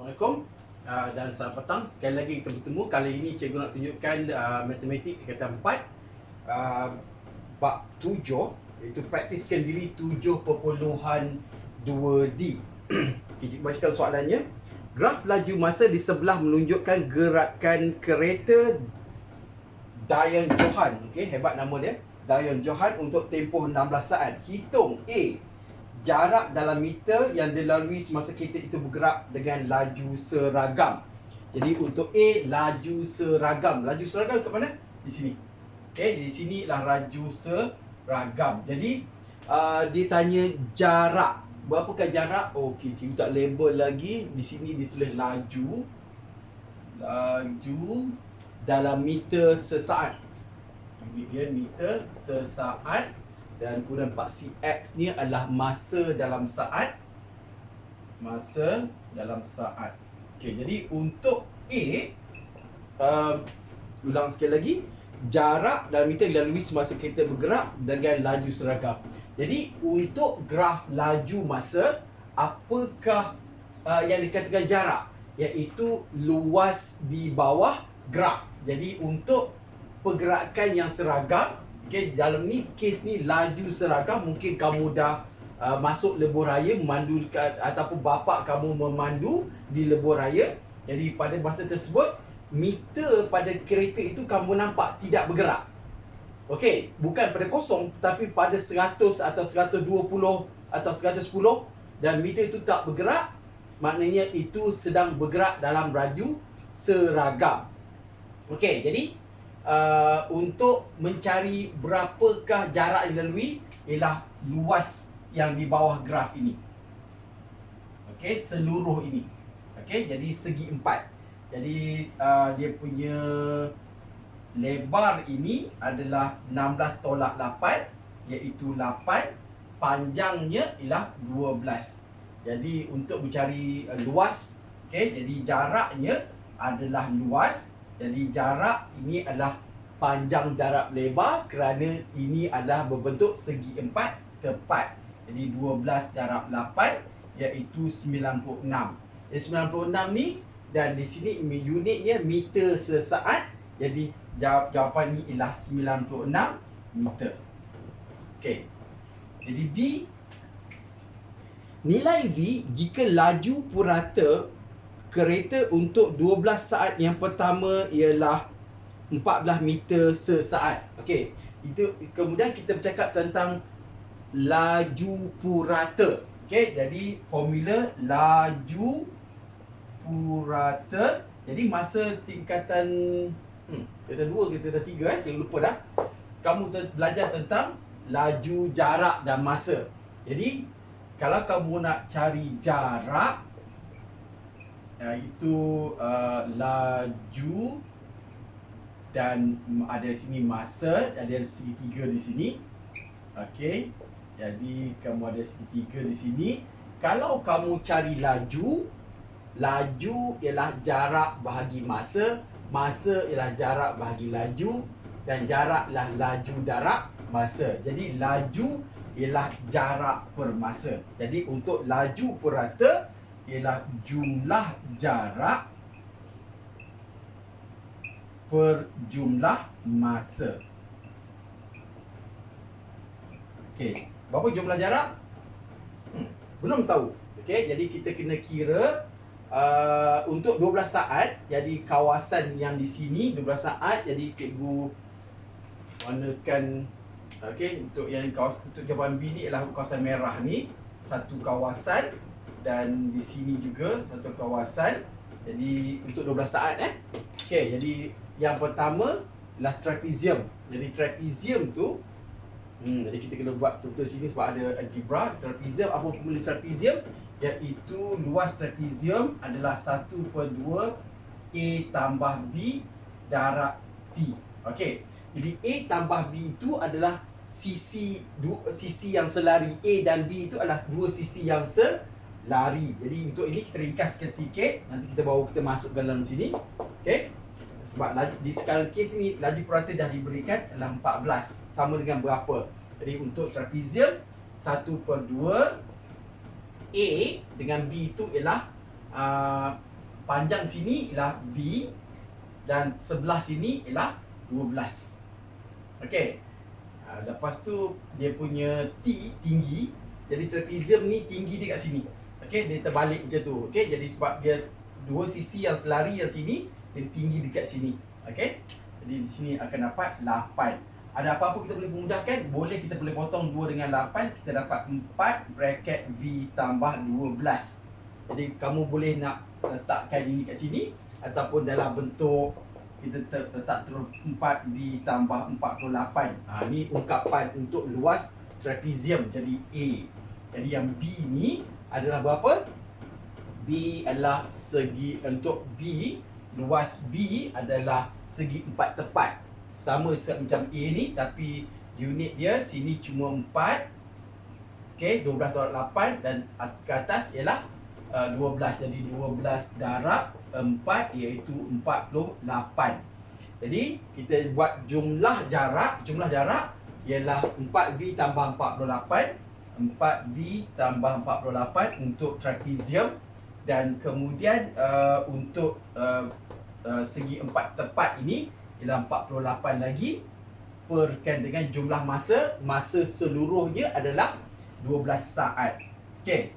Assalamualaikum uh, dan selamat petang. Sekali lagi kita bertemu. Kali ini cikgu nak tunjukkan uh, matematik tingkatan 4 uh, bab 7 iaitu praktiskan diri 7.2D. Cikgu bacakan soalannya. Graf laju masa di sebelah menunjukkan gerakan kereta Dayan Johan. Okey, hebat nama dia. Dayan Johan untuk tempoh 16 saat. Hitung A jarak dalam meter yang dilalui semasa kereta itu bergerak dengan laju seragam. Jadi untuk A laju seragam. Laju seragam ke mana? Di sini. Okey, di sinilah laju seragam. Jadi uh, dia tanya jarak. Berapakah jarak? Okey, cikgu tak label lagi. Di sini ditulis laju. Laju dalam meter sesaat. Dia meter sesaat dan kemudian 4cx ni adalah masa dalam saat. Masa dalam saat. Okey jadi untuk A uh, ulang sekali lagi. Jarak dalam meter dilalui semasa kereta bergerak dengan laju seragam. Jadi untuk graf laju masa apakah uh, yang dikatakan jarak? Iaitu luas di bawah graf. Jadi untuk pergerakan yang seragam Okay, dalam ni kes ni laju seragam mungkin kamu dah uh, masuk lebuh raya memandu ataupun bapa kamu memandu di lebuh raya. Jadi pada masa tersebut meter pada kereta itu kamu nampak tidak bergerak. Okey, bukan pada kosong tapi pada 100 atau 120 atau 110 dan meter itu tak bergerak maknanya itu sedang bergerak dalam laju seragam. Okey, jadi uh, untuk mencari berapakah jarak yang dilalui ialah luas yang di bawah graf ini. Okey, seluruh ini. Okey, jadi segi empat. Jadi uh, dia punya lebar ini adalah 16 tolak 8 iaitu 8 panjangnya ialah 12. Jadi untuk mencari uh, luas, okey, jadi jaraknya adalah luas jadi jarak ini adalah panjang jarak lebar kerana ini adalah berbentuk segi empat tepat. Jadi 12 darab 8 iaitu 96. Jadi 96 ni dan di sini unitnya meter sesaat. Jadi jawapan ni ialah 96 meter. Okey. Jadi B Nilai V jika laju purata kereta untuk 12 saat yang pertama ialah 14 meter sesaat. Okey. Itu kemudian kita bercakap tentang laju purata. Okey, jadi formula laju purata. Jadi masa tingkatan hmm, kita dua dah tiga eh, jangan lupa dah. Kamu belajar tentang laju jarak dan masa. Jadi kalau kamu nak cari jarak iaitu uh, laju dan ada sini masa ada segitiga di sini. Okey. Jadi kamu ada segitiga di sini. Kalau kamu cari laju laju ialah jarak bahagi masa masa ialah jarak bahagi laju dan jarak ialah laju darab masa. Jadi laju ialah jarak per masa jadi untuk laju per rata ialah jumlah jarak per jumlah masa. Okey, berapa jumlah jarak? Hmm, belum tahu. Okey, jadi kita kena kira uh, untuk 12 saat. Jadi kawasan yang di sini 12 saat. Jadi cikgu warnakan okey untuk yang kawasan untuk jawapan B ni ialah kawasan merah ni satu kawasan dan di sini juga satu kawasan. Jadi untuk 12 saat eh. Okey, jadi yang pertama ialah trapezium. Jadi trapezium tu hmm jadi kita kena buat betul sini sebab ada algebra. Trapezium apa formula trapezium? Iaitu luas trapezium adalah 1 per 2 A tambah B darab T. Okey. Jadi A tambah B itu adalah sisi dua, sisi yang selari A dan B itu adalah dua sisi yang se lari. Jadi untuk ini kita ringkaskan sikit. Nanti kita bawa kita masuk dalam sini. Okey. Sebab laju, di sekarang kes ini laju purata dah diberikan adalah 14. Sama dengan berapa? Jadi untuk trapezium 1 per 2 A dengan B itu ialah uh, panjang sini ialah V dan sebelah sini ialah 12. Okey. Uh, lepas tu dia punya T tinggi. Jadi trapezium ni tinggi dia kat sini. Okey, dia terbalik macam tu. Okey, jadi sebab dia dua sisi yang selari yang sini, jadi tinggi dekat sini. Okey. Jadi di sini akan dapat 8. Ada apa-apa kita boleh memudahkan? Boleh kita boleh potong 2 dengan 8, kita dapat 4 bracket V tambah 12. Jadi kamu boleh nak letakkan ini kat sini ataupun dalam bentuk kita letak terus 4V tambah 48. Ha, ini ungkapan untuk luas trapezium jadi A. Jadi yang B ni adalah berapa? B adalah segi untuk B luas B adalah segi empat tepat. Sama macam A ni tapi unit dia sini cuma 4 Okey 12 darab 8 dan ke atas ialah uh, 12 jadi 12 darab 4 iaitu 48 jadi kita buat jumlah jarak jumlah jarak ialah 4V tambah 48 4V tambah 48 untuk trapezium dan kemudian uh, untuk uh, uh, segi empat tepat ini ialah 48 lagi perkan dengan jumlah masa. Masa seluruhnya adalah 12 saat. Okey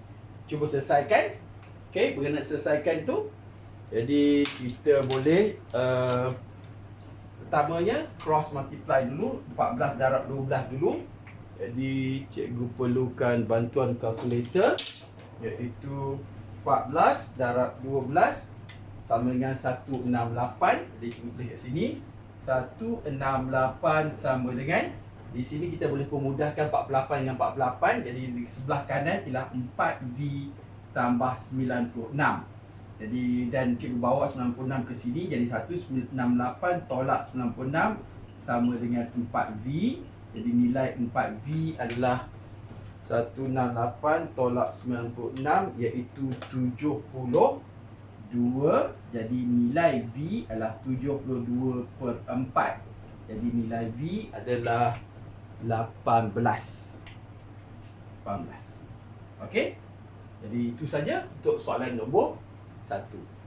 cuba selesaikan. Okey nak selesaikan tu? Jadi kita boleh uh, pertamanya cross multiply dulu 14 darab 12 dulu jadi cikgu perlukan bantuan kalkulator iaitu 14 darab 12 sama dengan 168 jadi kita boleh kat sini. 168 sama dengan di sini kita boleh pemudahkan 48 dengan 48 jadi di sebelah kanan ialah 4V tambah 96 jadi dan cikgu bawa 96 ke sini. Jadi 168 tolak 96 sama dengan 4V jadi nilai 4V adalah 168 tolak 96 iaitu 70 2 jadi nilai V adalah 72 per 4 jadi nilai V adalah 18 18 ok jadi itu saja untuk soalan nombor 1